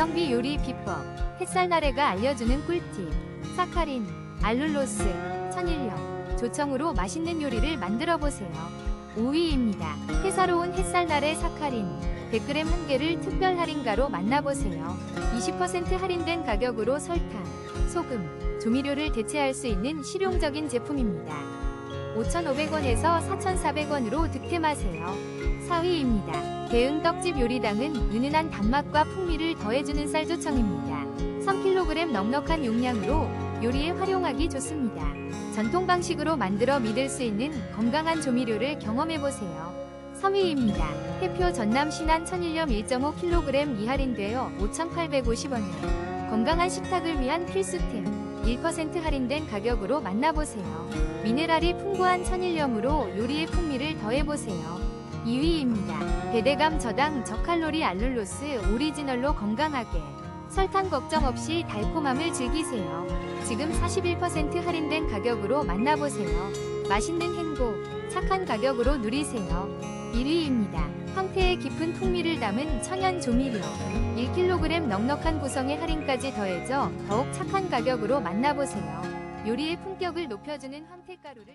가성비 요리 비법 햇살나래가 알려주는 꿀팁 사카린, 알룰로스, 천일염, 조청으로 맛있는 요리를 만들어 보세요. 5위입니다. 해사로운 햇살나래 사카린 100g 한 개를 특별 할인가로 만나보세요. 20% 할인된 가격으로 설탕, 소금, 조미료를 대체할 수 있는 실용적인 제품입니다. 5,500원에서 4,400원으로 득템하세요. 4위입니다. 대응 떡집 요리당은 은은한 단맛과 풍미를 더해주는 쌀조청입니다. 3kg 넉넉한 용량으로 요리에 활용하기 좋습니다. 전통 방식으로 만들어 믿을 수 있는 건강한 조미료를 경험해보세요. 3위입니다. 해표 전남 신안 천일염 1.5kg 이할인되어 5,850원에 건강한 식탁을 위한 필수템 1% 할인된 가격으로 만나보세요. 미네랄이 풍부한 천일염으로 요리의 풍미를 더해보세요. 2위입니다. 배대감 저당 저칼로리 알룰로스 오리지널로 건강하게 설탕 걱정 없이 달콤함을 즐기세요. 지금 41% 할인된 가격으로 만나보세요. 맛있는 행복, 착한 가격으로 누리세요. 1위입니다. 황태의 깊은 풍미를 담은 천연 조미료 1kg 넉넉한 구성의 할인까지 더해져 더욱 착한 가격으로 만나보세요. 요리의 품격을 높여주는 황태가루를